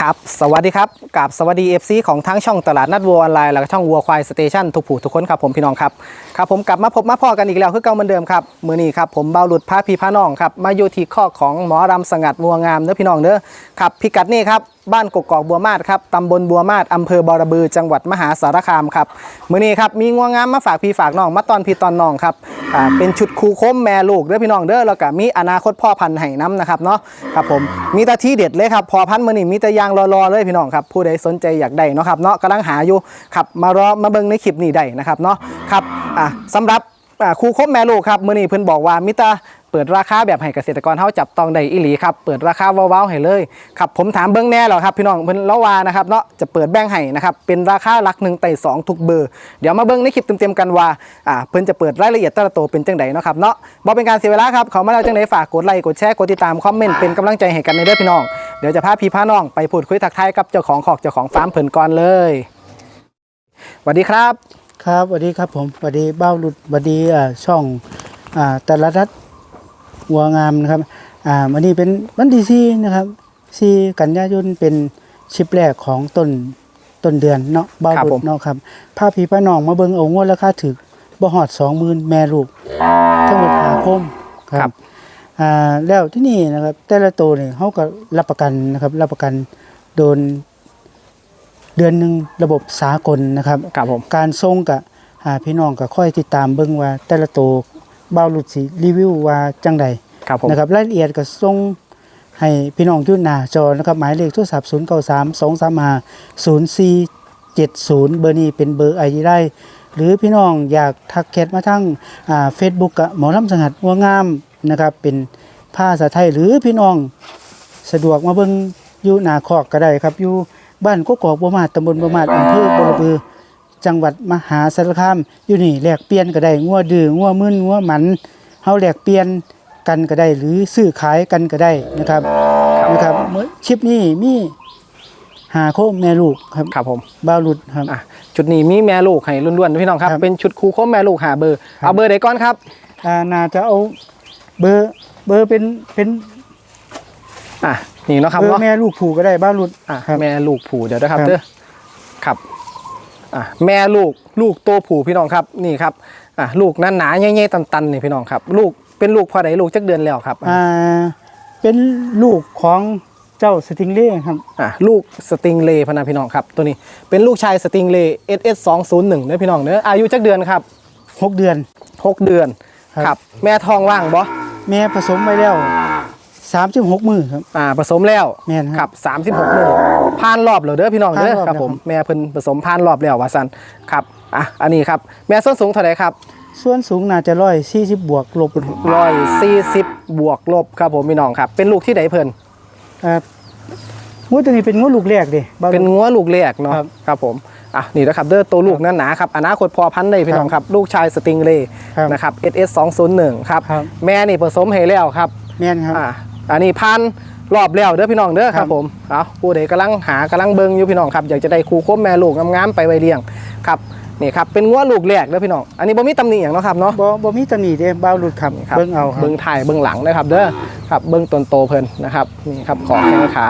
ครับ สวัสดีครับกับสวัสดี FC ของทั้งช่องตลาดนัดวัวออนไลน์และช่องวัวควายสเตชันทุกผู้ทุกคนครับผมพี่น้องครับครับผมกลับมาพบมาพ่อกันอีกแล้วคือเก่าเหมือนเดิมครับมือนี้ครับผมเบาหลุดพระพีพระน้องครับมาอยู่ที่ข้อของหมอรำสงัดวัวงามเด้อพี่น้องเด้อครับพิกัดนี่ครับ บ้านกกอกบัวมาศครับตำบลบัวมาศอำเภอบอระบือจังหวัดมหาสารคามครับมือนี้ครับมีงัวงามมาฝากพี่ฝากน้องมาตอนพี่ตอนน้องครับอ่าเป็นชุดคูโคมแม่ลูกเด้อพี่น้องเด้อแล้วก็มีอนาคตพ่อพันธุ์ไห้น้ำนะครับเนาะครับผมมีแตาที่เด็ดเลยครับพอพันธุ์มือนี้มีแต่ยางรอๆเลยพี่น้องครับผู้ใดสนใจอยากได้เนาะครับเนาะกำลังหาอยู่ครับมารอมาเบิ่งในคลิปนี้ได้นะครับเนาะครับอ่าสำหรับอ่าครูคบแม่ลูกครับมือนี้เพิ่นบอกว่ามิตร เปิดราคาแบบให้เกษตรกรเฮาจับต้องได้อีหลีครับเปิดราคาเว้าๆให้เลยครับผมถามเบิ่งแน่แล้วครับพี่น้องเพิ่นเล่าว่านะครับเนาะจะเปิดแบ่งให้นะครับเป็นราคาหลักหนึ่งไต่สองทุกเบอร์เดี๋ยวมาเบิ่งในคลิปเต็มๆกันว่าอ่าเพิ่นจะเปิดรายละเอียดแต่ละตัวเป็นจังไดเนาะครับเนาะบ่เป็นการเสียเวลาครับเขามาแล้วจังไดฝากกดไลค์กดแชร์กดติดตามคอมเมนต์เป็นกำลังใจให้กันในเด้อพี่น้องเดี๋ยวจะพาพี่พาน้องไปพูดคุยทักทายกับเจ้าของขอกเจ้าของฟาร์มเพิ่นก่อนเลยสวัสดีครับครับสวัสดีครับผมสวัสดีเบ้าหลุดสวัสดีอ่าช่องอ่าแต่ละทัศ วัวงามนะครับอ่าวันนี้เป็นวันที่สี่นะครับสี่กันยายนเป็นชิปแรกของต้นต้นเดือนเนาะเบ้าครับหลุผดมเนาะครับผ้าพีผ้าน้องมาเบิ่งเอางวดราคาถึกบ่หอดสองหมื่นแม่ลูกทั้งหมดหาคมครับอ่าแล้วที่นี่นะครับ แต่ละตัวเนี่ยเขาก็รับประกันนะครับ รับประกันโดนเดือนหนึ่งระบบสากลนะครับครับผมการส่งกับหาพี่น้องก็ค่อยติดตามเบิ่งว่าแต่ละตัว บ่าวหลุดสิรีวิวว่าจังใดครับผมนะครับรายละเอียดก็ส่งให้พี่น้องอยู่หน้าจอนะครับหมายเลขโทรศัพท์0 9 3 2 3 5 0 4 7 0 เบอร์นี้เป็นเบอร์ไอดีได้ หรือพี่น้องอยากทักแชทมาทั้งอ่าเฟซบุ๊กกับหมอลำสงัดวัวงามนะครับเป็นภาษาไทยหรือพี่น้องสะดวกมาเบิ่งอยู่หน้าคอกก็ได้ครับอยู่บ้านกกอกบัวมาศตำบลบัวมาศอำเภอบัวระบือ จังหวัดมหาสารคามอยู่นี่แลกเปลี่ยนก็ได้งัวดื้องัวมึนงัวหมันเฮาแลกเปลี่ยนกันก็ได้หรือซื้อขายกันก็ได้นะครับนะครับเมื่อชิปนี้มีหาโคมแม่ลูกครับครับผมบ้าวหลุดครับอะจุดนี้มีแม่ลูกให้ล้วนๆนะพี่น้องครับครับ เป็นชุดครูคบแม่ลูกหาเบอร์ครับเอาเบอร์ใดก่อนครับอ่าน่าจะเอาเบอร์เบอร์เป็นเป็นอะนี่เนาะครับเบอร์เนาะแม่ลูกผูกก็ได้บ้าวหลุดอะครับแม่ลูกผูเดี๋ยวนะครับครับเด้อครับอะ แม่ลูกลูกโตผูพี่น้องครับนี่ครับอะลูกนั้นหนาๆใหญ่ๆตันๆนี่พี่น้องครับ ลูกเป็นลูกพอใดลูกจักเดือนแล้วครับอ่าเป็นลูกของเจ้าสติงเล่ครับอะลูกสติงเลพะนาพี่น้องครับ ตัวนี้เป็นลูกชายสติงเล SS 2 0 1เด้อพี่น้องเด้ออายุจักเดือนครับหกเดือน6เดือนครับครับ แม่ทองว่างบ่แม่ผสมไว้แล้ว สามสิบหกมือครับ อ่าผสมแล้วแม่นคครัรับบ36มื้อผ่านรอบแล้วเด้อพี่น้องเด้อผ่านรอบครับแล้วผมครับแม่เพิ่นผสมผ่านรอบแล้วว่าซั่นครับอะอันนี้ครับแม่ส้นสูงเท่าไหร่ครับ ส่วนสูงน่าจะร้อยสี่สิบบวกลบร้อยสี่สิบบวกลบครับผมพี่น้องครับ เป็นลูกที่ไหนเพิ่นอ่างูตัวนี้เป็นงูลูกแรกเดิเป็นงัวลูกแรกเนาะครับครับผมอะนี่นะครับเด้อตัวลูกนั้นหนาครับอนาคตพอพันธุ์ได้พี่น้องครับ ลูกชายสติงเลครับนะครับ SS 201ครับ ครับ แม่นี่ผสมให้แล้วครับแม่นครับ อะ อันนี้พันรอบแล้วเด้อพี่น้องเด้อคครัรับบผมเอาผู้ใดกำลังหากำลังเบิ่งอยู่พี่น้องครับอยากจะได้คู่คบแม่ลูกงามๆไปไว้เลี้ยงครับนี่ครับเป็นงัวลูกแรกเด้อพี่น้องอันนี้บ่มีตำหนิอย่างเนาะครับเนาะบ่บ่มีตำหนิเด้บ้าวหลุดครับครับเบิ่งเอาครับเบิ้งถ่ายเบิ้งหลังนะครับเด้อครับเบิ้งต้นโตเพิ่นนะครับนี่ครับขอแข้งขา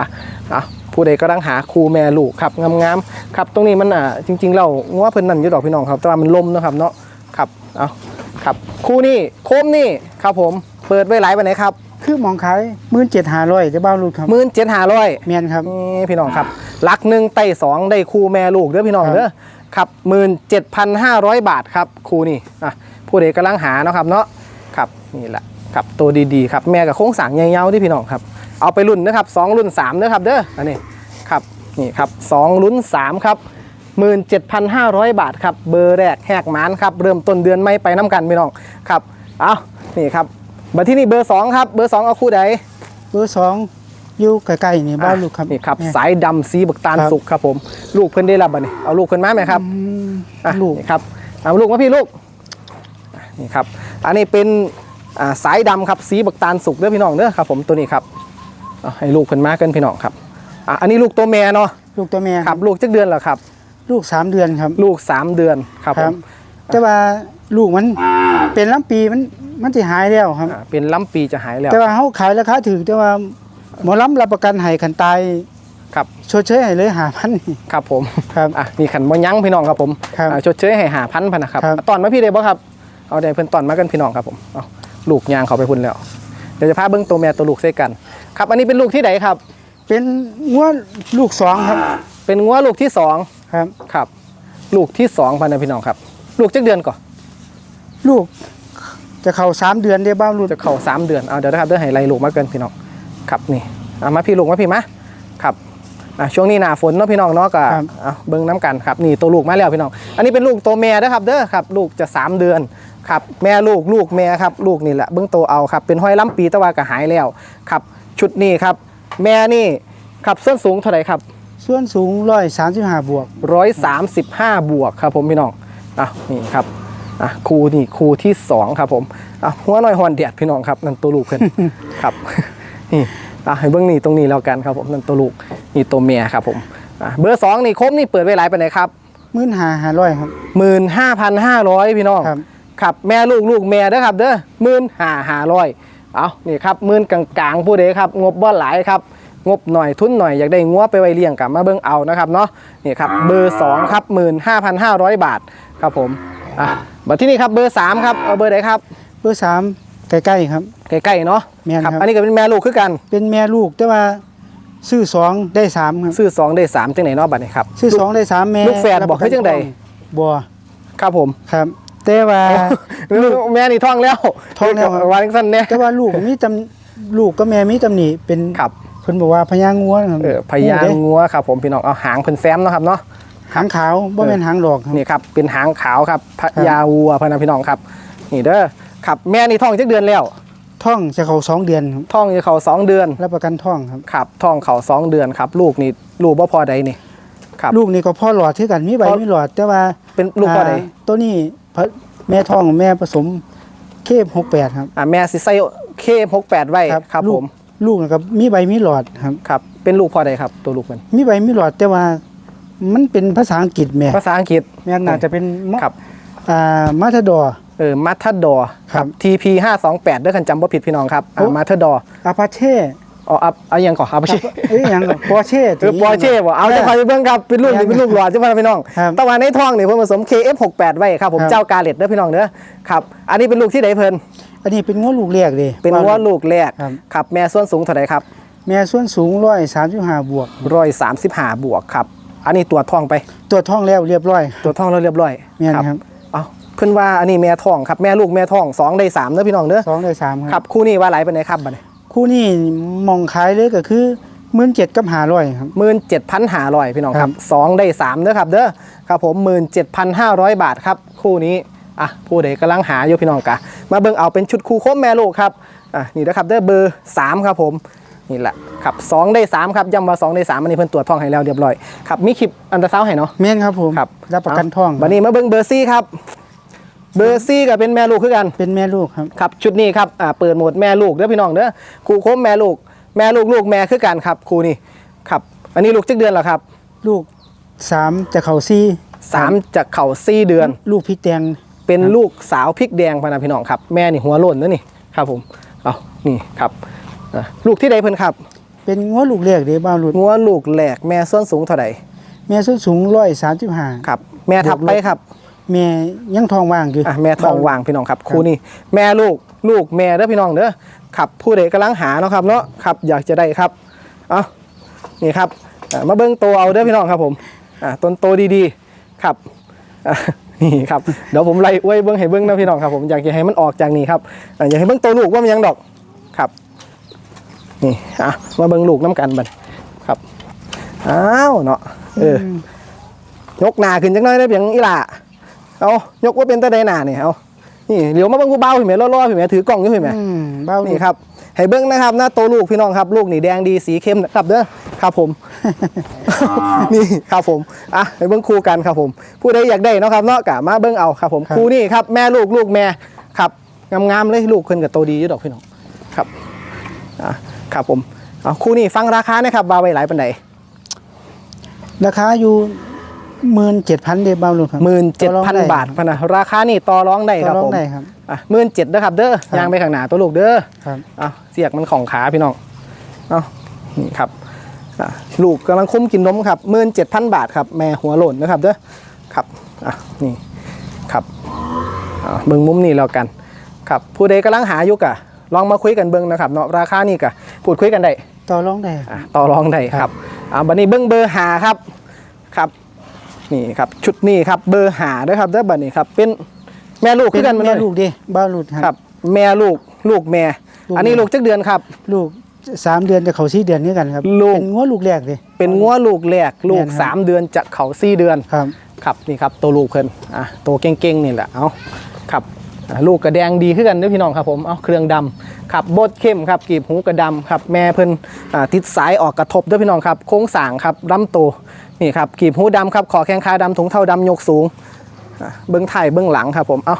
อะผู้ใดก็ต้องหาครูแม่ลูกครับงามๆครับตรงนี้มันอะจริงๆเรางัวเพิ่นนั่นอยู่ดอกพี่น้องครับแต่ว่ามันลมเนาะครับเนาะครับเอาครับคู่นี้โคมนี่ครับผมเปิดไว้หลายวันไหนครับ คือหมองขาย17,500เด้บ้าวหลุดครับหมื่นเจ็ดห้าร้อยแม่นครับ นี่พี่น้องครับลักหนึ่งไต่สองได้คู่แม่ลูกเด้อพี่น้องครับเด้อครับหมื่นเจ็ดพันห้าร้อยบาทครับคู่นี่อะผู้ใดกำลังหาเนาะครับเนาะครับนี่แหละครับตัวดีๆครับแม่กับโค้งสร้างเงาๆที่พี่น้องครับ เอาไปรุ่นนะครับสองรุ่นสามเด้อครับเด้ออันนี้ครับนี่ครับสองรุ่นสามครับหมื่นเจ็ดพันห้าร้อยบาทครับเบอร์แรกแหกหมานครับเริ่มต้นเดือนไม่ไปน้ำกันพี่น้องครับเอานี่ครับ มาที่นี่เบอร์สองครับ เบอร์สองเอาคู่ใดเบอร์สองอยู่ใกล้ๆนี่บ้าวหลุดครับนี่ครับแม่สายดำสีบักตาลครับสุกครับผม ลูกเพิ่นได้รับบ่นี่เอาลูกเพิ่นมาไหมครับอืมอะลูกนี่ครับเอาลูกมาพี่ลูกอะนี่ครับ อันนี้เป็นอ่าสายดำครับสีบักตาลสุกเด้อพี่น้องเด้อครับ ผมตัวนี้ครับเอาให้ลูกเพิ่นมาเกินพี่น้องครับอะอันนี้ลูกตัวแม่เนาะลูกตัวแม่ครับลูกจักเดือนแล้วครับ ลูกสามเดือนครับ ลูกสามเดือนครับผมแต่ว่าลูกมันเป็นลำปีมัน มันสิหายแล้วครับ อ่าเป็นล้ำปีจะหายแล้ว แต่ว่าเฮาขายราคาถูกแต่ว่าหมอลำรับประกันให้คันตายครับ ชดเชยให้เลยหาพันครับผม ครับ อะมีขันบ่ยั้งพี่น้องครับผมครับอะชดเชยให้หาพันพันนะครับครับ ตอนมาพี่ได้บ่ครับ เอาได้เพิ่นตอนมากันพี่น้องครับผมเอาลูกยางเขาไปพุ่นแล้ว เดี๋ยวจะพาเบิ้งตัวแม่ตัวลูกใส่กัน ครับ อันนี้เป็นลูกที่ไหนครับ เป็นงัวลูกสองครับเป็นงัวลูกที่สองครับ ครับ ลูกที่สองพันนะพี่น้องครับ ลูกจักเดือนก่อนลูก จะเข้าสามเดือนได้บ้างลูกจะเข้าสามเดือนเอาเดี๋ยวนะครับเดี๋ยวให้ไล่ลูกมาเกินพี่น้องครับนี่เอามาพี่ลูกมาพี่มาครับอะช่วงนี้หนาฝนเนาะพี่น้องเนาะก็เอาเบิ้งน้ำกันครับนี่ตัวลูกมาแล้วพี่น้อง อันนี้เป็นลูกตัวแม่นะครับเด้อครับ ลูกจะสามเดือนครับแม่ลูกลูกแม่ครับลูกนี่แหละเบิ้งโตวเอาครับเป็นห้อยล้ำปีแตะวาก็หายแล้วครับ ชุดนี้ครับ แม่นี่ครับส้นสูงเท่าไหร่ครับส่วนสูงร้อยสามสิบห้าบวก135บวกครับผมพี่น้องอะนี่ครับ อะครูนี่ครูที่สองครับผมอะหัวหน่อยหอนเดียดพี่น้องครับนั่นตัวลูกเพื่อนครับนี่อะให้เบื้องนี่ตรงนี้แล้วกันครับผมนั่นตัวลูกนี่ตัวเมียครับผมอะเบอร์สองนี่ครบนี่เปิดไว้หลายไปไหนใดครับมื่นหาหาร้อยครับหมื่นห้าพันห้าร้อยพี่น้องครับครับแม่ลูกลูกแม่เด้อครับเด้อหมื่นห้าห้าร้อยเอานี่ครับหมื่นกลางๆผู้ใดครับงบบ่หลายครับงบหน่อยทุนหน่อยอยากได้งัวไปไว้เลี้ยงกับมาเบิ่งเอานะครับเนาะนี่ครับเบอร์สองครับหมื่นห้าพันห้าร้อยบาทครับผมอะ บัดที่นี่ครับเบอร์สามครับเอาเบอร์ไหนครับเบอร์สามใกล้ๆครับ ใกล้ๆเนาะแม่นครับ อันนี้ก็เป็นแม่ลูกคือกัน เป็นแม่ลูกแต่ว่าซื้อสองได้สามครับซื้อสองได้สามจังไหนเนาะบัดนี้ครับ ซื้อสองได้สามแม่ลูกแฝดบอกให้จังใด บัวครับผมครับ แต่ว่าแม่นี่ท้องแล้วท้องแล้วครับ วางสั้นเนี่ยแต่ว่าลูกมีตำลูกกับแม่มีตำหนิเป็นครับ เพิ่นบอกว่าพญางัวนะครับเออพญาเด้งัวครับผมพี่น้องเอาหางเพิ่นแฟ้มเนาะครับเนาะ หางขาวบ่แม่นหางดอกครับนี่ครับเป็นหางขาวครับพญาวัวพะนะพี่น้องครับ นี่เด้อครับแม่นี่ท้องจักเดือนแล้วท่องจะเข้าสองเดือนครับท้องจะเขาสองเดือนรับประกันท่องครับครับท้องเขาสองเดือนครับ ลูกนี่ลูกบ่พอใดนี่ครับลูกนี่ก็พ่อหลอดคือกันมีใบพ่อมีหลอด แต่ว่าเป็นลูกพอใดาตัวนี้พะแม่ท่องแม่ผสมเคบ68ครับอ่าแม่สิใส่เคหกแปดไว้ครับลูผกมลูกนะครับมีใบมีหลอดครับครับเป็นลูกพอใดครับตัวลูกมันมีใบมีหลอดแต่ว่า มันเป็นภาษาอังกฤษแม่ภาษาอังกฤษแม่น่าจะเป็นมะครับอ่ามาทาดอร์เออมัทดอครับ TP 528เด้อคันจำบ่ผิดพี่น้องครับโอ้มัทดออาปาเช่อ๋ออัพเอายังก่อนเอาไปเอ้ยหยังปอร์เช่เออปอร์เช่บ่เอาจะคอยไปเบิ่งครับเป็นลูกนี่เป็นลูกหลอดใช่ไหมพี่น้องครับตะวันในท้องนี่เพิ่นผสม KF68 ไว้ครับผมครับ เจ้ากาเล็ดเด้อพี่น้องเด้อครับ อันนี้เป็นลูกที่ไหนเพิ่นอันนี้เป็นงัวลูกแรกเลย เป็นวัวลูกแรกครับ ครับแม่ส่วนสูงเท่าไหร่ครับแม่ส่วนสูง135บวก 135 บวกครับ อันนี้ตัวจท้องไป ตัวจท้องแล้วเรียบร้อยตัวจท้องแล้วเรียบร้อยแม่นครับเอาเพิ่นว่าอันนี้แม่ท้องครับแม่ลูกแม่ท้องสองได้สามเด้อพี่น้องเด้อสองได้สามคครัรับบคู่นี้ว่าหลายปานใดครับบัดนี้คู่นี้มองขายเลยก็คือ17,000กับ500ครับ17,500พี่น้องคครัรับบ สองได้สามเด้อครับเด้อครับผม17,500บาทครับคู่นี้อะผู้ใดกำลังหาอยู่พี่น้องกะมาเบิ่งเอาเป็นชุดคู่คมแม่ลูกครับอะนี่นะครับเด้อเบอร์สามครับผม นี่แหละครับสองได้สามครับย้ำว่าสองได้สามอันนี้เพิ่นตรวจท้องให้แล้วเรียบร้อยครับมีคลิปอันตราซาวด์ให้เนาะแม่นครับผมครับ รับประกันท่องวันนี้มาเบิ่งเบอร์ซี่ครับ เบอร์ซี่ก็เป็นแม่ลูกคือกัน เป็นแม่ลูกครับ ครับชุดนี้ครับอ่าเปิดโหมดแม่ลูกเด้อพี่น้องเด้อครูโคมแม่ลูกแม่ลูกลูกแม่คือกันครับครูนี่ครับอันนี้ลูกจักเดือนแล้วครับลูกสามจะเข้าซี่สามจากเข่าซี่เดือน ลูกพริกแดงเป็นลูกสาวพริกแดงพะนะพี่น้องครับแม่นี่หัวโล้นนะนี่ครับผมเอานี่ครับ อะลูกที่ใดเพิ่นครับเป็นงัวลูกแรกเด้บ้าวลูกงัวลูกแหลกแม่ส้นสูงเท่าไหร่แม่ส่วนสูง135ครับ แม่ทับไปครับแม่ยังทองว่างอยู่อะแม่ทองวางพี่น้องครับครูนี่แม่ลูกลูกแม่เด้อพี่น้องเด้อครับผู้ใดกำลังหาเนาะครับเนาะครับอยากจะได้ครับเอานี่ครับอะมาเบิ้งโตวเอาเด้อพี่น้องครับผมอะต้นโตดีๆครับอะนี่ครับเดี๋ยวผมไล่ไว้เบิ้งให้เบิ้งนะพี่น้องครับผมอยากจะให้มันออกจากนี่ครับอะอยากให้เบิ้งตัวลูกว่ามันยังดอกครับ นี่อะมาเบิ้งลูกน้ำกันบัดครับอ้าวเนาะเออยกหนาขึ้นจังน้อยได้เพียงอีหล่าเอายกว่าเป็นตะไดหนาเนี่ยเอานี่เหลียวมาเบิ่งผู้เบาพี่แม่ล่อๆพี่แม่ถือกล่องอยู่พี่แม่อืมบ้าวลูนี่กครับให้เบิ้งนะครับหน้าโตลูกพี่น้องครับ ลูกนี่แดงดีสีเข้มนะครับเด้อครับผม นี่ครับผมอะให้เบิ้งคู่กันครับผม ผู้ใดอยากได้เนาะครับเนาะกะมาเบิ้งเอาครับผมคู่นี่ครับแม่ลูกลูกแม่ครับงามๆเลยลูกเพิ่นกับโตดีอยู่ดอกพี่น้องครับอะ ครับผมเอาคู่นี้ฟังราคานะครับบาไว้หลายปันใดราคาอยู่17,000เด้บ้าวลูกครับหมื่นเจ็ดต่อรองพันได้บาทพะนะราคานี่ต่อร้องได้ต่คอรับรอผงมได้ครับอะหมื่นเจ็ดนะครับ เด้อครับยางไปข้างหน้าตัวลูกเด้อครับเอาเสียกมันของขาพี่น้องเอานี่ครับอะลูกกำลังคุ้มกินนมครับหมื่นเจ็ดพันบาทครับแม่หัวโหล่นนะครับเด้อครับอะนี่ครับอะเบิ่งมุมนี้แล้วกัน ครับผู้ใดกำลังหาอยู่กะ ลองมาคุยกันเบิ่งนะครับเนาะราคานี่กะพูดคุยกันได้ต่อรองได้ อะต่อรองได้ครับอ่าบัดนี้เบิ้งเบอร์หาครับครับนี่ครับชุดนี้ครับเบอร์หาด้วยครับเด้อบัดนี้ครับเป็นแม่ลูกเป็คือกันนมาแม่เลยลูกเดิบ้าวลูกครับแม่ลูกลูกแม่ ลูกอันนี้แม่ ลูกจักเดือนครับ ลูกสามเดือนจะเขาสี่เดือนนี้กันครับลูก เป็นงัวลูกแรกเลย เป็นงัวลูกแรกลูก แม่นครับสามเดือนจะเขาสี่เดือนครับ ครับนี่ครับตัวลูกเพิ่นอะตัวเก่งๆนี่แหละเอาครับอะ ลูกกระแดงดีขึ้นกันเด้อพี่น้องครับผมเอาเครื่องดำครับบดเข้มครับกีบหูกระดำครับแม่เพิ่นอ่าติดสายออกกระทบเด้อพี่น้องครับโค้งสร้างครับลำตัวนี่ครับกีบหูดำครับขอแข้งขาดำถุงเท้าดำยกสูงอะเบื้องไทายเบื้องหลังครับผมเอา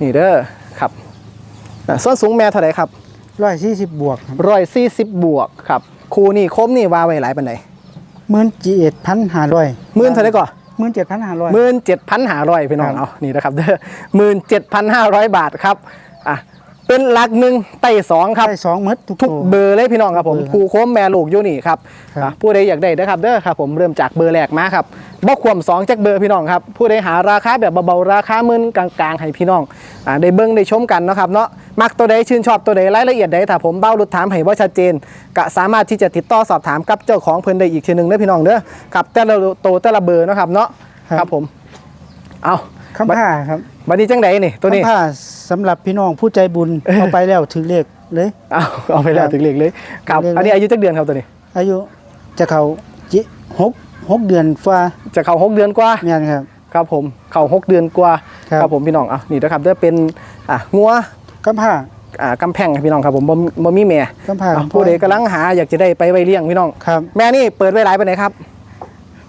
นี่เด้อครับอะส่วนสูงแม่เท่าไหร่ครับร้อยสี่สิบบวกครับร้อยสี่สิบบวกครับครูนี่คมนี่ว่าไว้หลายปันไหนหมื่นจีเอ็ดพันห้าร้อยหมื่นเท่าไหร่ก่อน หมื่นเจ็ดพันห้าร้อยหมื่นเจ็ดพันห้าร้อยพี่น้องครับเอานี่นะครับเด้อหมื่นเจ็ดพันห้าร้อยบาทครับอะเป็นหลักหนึ่งไต่สองครับได้สองหมดทุกทุกตัวเบอร์เลยพี่น้องครับผมทุกเบอร์ครูโค้มแม่ลูกอยู่นี่ครับครับอะผู้ใดอยากได้นะครับเด้อครับผมเริ่มจากเบอร์แรกมาครับบ่ควมสองจากเบอร์พี่น้องครับผู้ใดหาราคาแบบเบาๆราคาหมื่นกลางๆให้พี่น้องอ่าได้เบิ้งได้ชมกันเนาะครับเนาะ มักตัวใดชื่นชอบตัวใดรายละเอียดใดถ้าผมเบ้ารุดถามให้ว่าชัดเจน ก็สามารถที่จะติดต่อสอบถามกับเจ้าของเพิ่นได้อีกทีหนึงเด้อพี่น้องเด้อครับแต่ละโตวแต่ละเบอร์เนาะครับเนาะครับผมเอาคำผ้าครับบัดนี้จังไดนี่ตัวนี้ คำผ้าสำหรับพี่น้องผู้ใจบุญเอาไปแล้วถือเลขเลย เอาเอาไปแล้วครับถึงเล็กเลยครับถึงเลขเลย อันนี้อายุจักเดือนครับตัวนี้ อายุจะเขาจิหกหกเดือนฟ้าจะเข้าหกเดือนกว่า แม่นครับ ครับผม เข่าหกเดือนกว่าครับ ผมพี่น้องอะนี่นะครับเด้อเป็นอะงัว คำผ้าอ่ากำแพงครับพี่น้องครับผมบ่บ่มีแม่คำผ้าอะผู้ใดกำลังหาอยากจะได้ไปไว้เลี้ยงพี่น้องครับ แม่นี่เปิดไว้หลายไปไหนใดครับ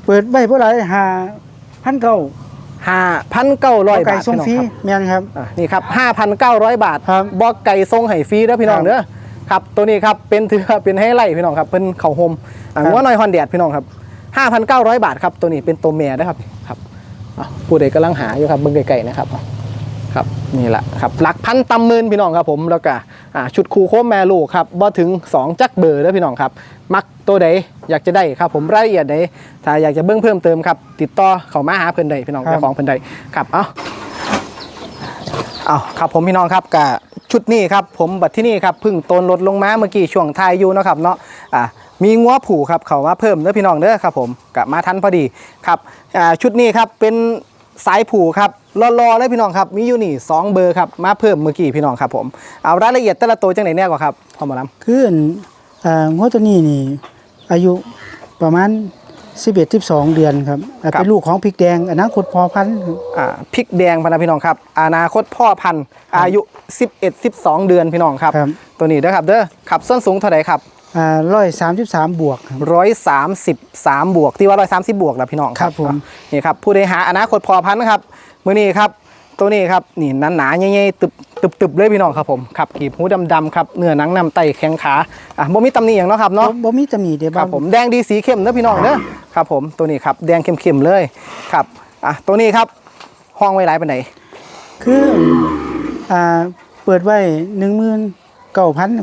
เปิดไว้เพื่ออะไรหาพันเก้าห้าพันเก้าร้อยไก่บาทส่งพี่น้องฟรีครับแม่นครับอะนี่ครับห้าพันเก้าร้อยบาทครับบอกไก่ทรงให้ฟรีเด้อพี่น้องครับเด้อครับตัวนี้ครับเป็นถือว่าเป็นให้ไล่พี่น้องครับเป็นเข่าโฮมอะครับงัวน้อยฮอนแดดพี่น้องครับห้าพันเก้าร้อยบาทครับตัวนี้เป็นตัวแม่นะครับครับอะผู้ใดกำลังหาอยู่ครับเบิ่งไก่ๆนะครับ ครับนี่แหละครับหลักพันตำหมื่นพี่น้องครับผมแล้วก็อ่าชุดคูโคมแม่ลูกครับบ่ถึง 2 จักเบอร์เด้อพี่น้องครับ มักตัวใดอยากจะได้ครับผมรายละเอียดใดถ้าอยากจะเบิ่งเพิ่มเติมครับ ติดต่อเข้ามาหาเพิ่นใดพี่น้องครับเจ้าของเพิ่นใดครับเอาเอาครับผมพี่น้องครับกับชุดนี้ครับผมบัดที่นี่ครับเพึ่งต้นลดลงมาเมื่อกี้ช่วงทายอยู่เนาะครับเนาะอ่ามีงัวผูครับเขามาเพิ่มเด้อพี่น้องเด้อครับผมกับมาทันพอดีครับอ่าชุดนี้ครับเป็นสายผูครับ รอๆเลยพี่น้องครับ มีอยู่นี่สองเบอร์ครับ มาเพิ่มเมื่อกี้พี่น้องครับผมเอารายละเอียดแต่ละตัวจังไหนแน่กว่าครับพ่อหมอลำคืออันอ่างัวตัวนี้นี่ อายุประมาณ11 12 เดือนครับอ่าเป็นลูกของพริกแดงอนาคตพอพันธุ์ครับอ่าพริกแดงพะนะพี่น้องครับ อนาคตพ่อพันธุ์อายุ 11 12 เดือนพี่น้องครับครับตัวนี้เด้อครับเด้อขับส้นสูงเท่าไหร่ครับอ่า ร้อยสามสิบสามบวกครับ133บวกที่ว่า130บวกแล้วพี่น้องครับผมนี่ครับผู้ใดหาอนาคตพ่อพันธุ์นะครับมื้อนี้ครับตัวนี้ครับนี่หนาหนาๆใหญ่ๆตึบตึบตึบเลยพี่น้องครับผมขับกีบหูดำๆครับเนื้อหนังนำไตแข็งขาอะบ่มีตำหนิอย่างเนาะครับเนาะบ่บ่มีตำหนิเด้ครับผมแดงดีสีเข้มเด้อพี่น้องเด้อครับผมตัวนี้ครับแดงเข้มๆเลยครับอะตัวนี้ครับห้องไว้หลายปานใดคืออ่าเปิดไว้19,000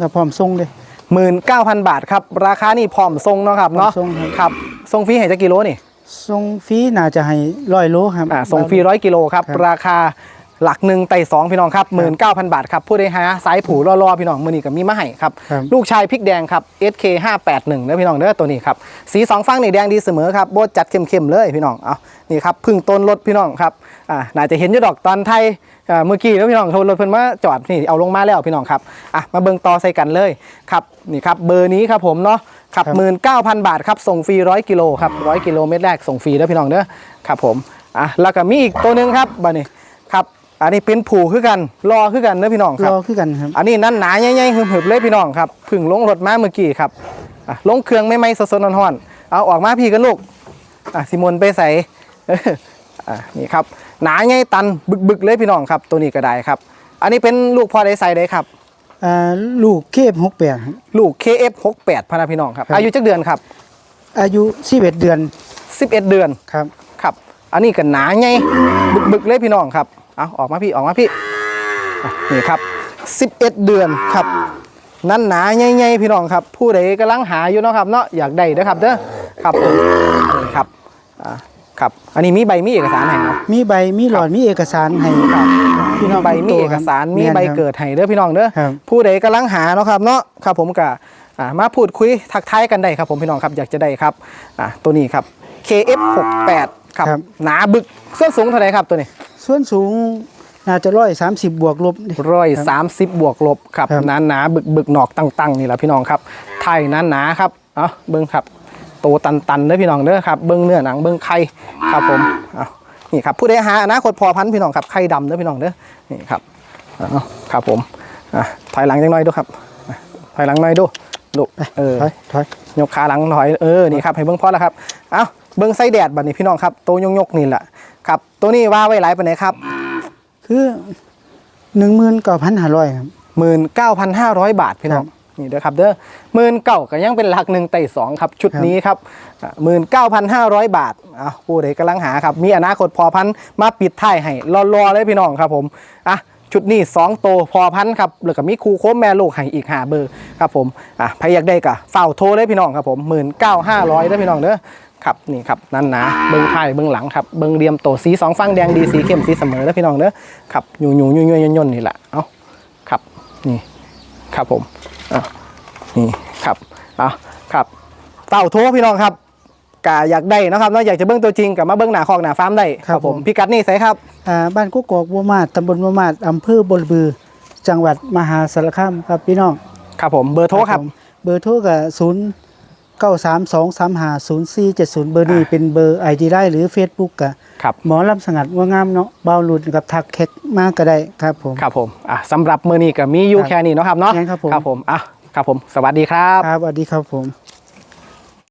กับพร้อมส่งเลย หมื่นเก้าพันบาทครับ ราคานี่พร้อมทรงเนาะครับเนาะพร้อมส่งครับครับส่งฟรีให้จักกิโลนี่ส่งฟรีน่าจะให้ร้อยโลครับ อ่าส่งฟรีร้อยกิโลครับ ครับ ราคาหลักหนึ่งไต่สองพี่น้องครับหมื่นเก้าพันบาทครับผู้ใดหาสายผูรอๆพี่น้องมือนี้กับมีมาให้ครับ ครับ ลูกชายพริกแดงครับ SK 581เด้อพี่น้องเด้อตัวนี้ครับ สีสองฟังนี่แดงดีเสมอครับโบดจัดเข้มๆเลยพี่น้อง เอานี่ครับพึ่งต้นรถพี่น้องครับ อ่า น่าจะเห็นอยู่ดอกตอนไทยอ่า เมื่อกี้แล้วพี่น้องโทรรถเพิ่นมาจอดนี่เอาลงมาแล้วพี่น้องครับอะมาเบิ่งต่อใส่กันเลยครับนี่ครับเบอร์นี้ครับผมเนาะครับครับหมื่นเก้าพันบาทครับส่งฟรีร้อยกิโลครับร้อยกิโลเมตรแรกส่งฟรีเด้อพี่น้องเด้อครับผมอะแล้วก็มีอีกตัวหนึงครับบัดนี้ครับอันนี้เป็นผูคือกันรอคือกันเด้อพี่น้องครรับอคือกันครับอันนี้นั่นหนาใหญ่ๆหึบๆเลยพี่น้องครับเพึ่งลงรถมาเมื่อกี้ครับอะลงเครื่องไม่ไหม่สดๆร้อนๆเอาออกมาพี่กันลูกอะสิมนไปใส่เอออะนี่ครับ หนาใหญ่ตันบึกๆเลยพี่น้องครับ ตัวนี้ก็ได้ครับ อันนี้เป็นลูกพ่อได้ใส่ได้ครับอ่าลูกเคฟ68ครับลูก KF68 พะนะพี่น้องครับครับ อายุจักเดือนครับ อายุ11เดือน11เดือนครับครับ อันนี้ก็หนาใหญ่บึกๆเลยพี่น้องครับเอาออกมาพี่ออกมาพี่อะนี่ครับ11เดือนครับนั่นหนาใหญ่ๆพี่น้องครับ ผู้ใดกำลังหาอยู่เนาะครับเนาะอยากได้เด้อครับเด้อครับผมนี่ครับอ่า ครับ อันนี้มีใบมีเอกสารให้เนาะมีใบมีหลอดมีเอกสารให้พี่น้องใบมีทุเอตัวกครับสารมีแนใบครับเกิดให้เด้อพี่น้องเด้อครับผู้ใดกำลังหาเนาะครับเนาะครับผมกะอ่ามาพูดคุยทักทายกันได้ครับผมพี่น้องครับอยากจะได้ครับอ่าตัวนี้ครับ KF68 ครับครับหนาบึกส่วนสูงเท่าไหร่ครับตัวนี้ส่วนสูงน่าจะร้อยสามสิบบวกลบร้อยสามสิบบวกลบครับครับหนาหนาบึกบึกหนอกตั้งๆนี่แหละพี่น้องครับไทยหนาหนาครับ เอาเบิ้งครับโตตันตันๆเด้อพี่น้องเด้อครับเบิ้งเนื้อหนังเบิ้งไข่ครับผมเอานี่ครับผู้ใดหาอนาคตพอพันธุ์พี่น้องครับไข่ดำเด้อพี่น้องเด้อนี่ครับเอาครับผมอะถอยหลังจังหน่อยดูครับอะถอยหลังหน่อยดูลูกเออถอยถอยยกขาหลังถอยเออนี่ครับให้เบิ้งพอแล้วครับเอาเบิ้งไส้แดดบัดนี้พี่น้องครับตัวยงยกๆนี่แหละครับตัวนี้ว่าไว้หลายปานไหนครับ คือหนึ่งหมื่นเก้าพันห้าร้อยครับหมื่นเก้าพันห้าร้อยบาทพี่น้อง นี่เด้อครับเด้อหมื่นเก้าก็ยังเป็นหลักหนึ่งไต่สองครับ ชุดครับนี้ครับหมื่นเก้าพันห้าร้อยบาทอะผู้ใดกำลังหาครับ มีอนาคตพอพันธุ์มาปิดท้ายให้รอๆเลยพี่น้องครับผมอะชุดนี้สองโตวพอพันธุ์ครับแล้วก็มีคูโค้มแม่ลูกให้อีกหาเบอร์ครับผมอะใครอยากได้ก็เฝ้าโทรเลยพี่น้องครับผมหมื่นเก้าห้าร้อยเด้อพี่น้องเด้อครับนี่ครับนั่นนะเบิ้งท้ายเบิ้งหลังครับเบิ้งเรียมโตสีสองฟังแดงดีสีเข้มสีเสมอเด้อพี่น้องเด้อครับอยู่อยู่ยุ่ยยุ่ยย่นๆนี่แหละเอ้าครับนี่ครับผม อะนี่ครับอะครับเต่าโทรพี่น้องครับกาอยากได้นะครับเนาะอยากจะเบิ้งตัวจริงกับมาเบิ้งหนาคอกหนาฟาร์มได้ครับผมพิกัดนี่ใส่ครับอ่าบ้านกุกกอกบัวมาศตำบลบัวมาศอำเภอบลบือ จังหวัดมหาสารคามครับพี่น้องครับผมเบอร์โทรครับผมเบอร์โทรกับศูนย์ เก้าสามสองสามหาศูนย์สี่เจ็ดศูนย์เบอร์นี้เป็นเบอร์ไอดีได้หรือ Facebook กับครับหมอลำสงัดว่างามเนาะเบาหลุดกับทักแคกมากก็ได้ครับผมครับผมอะสำหรับมือนี้ก็มีอยู่ครับแค่นี้เนาะครับเนาะงั้นครับผมครับผมอะครับผม สวัสดีครับครับสวัสดีครับผม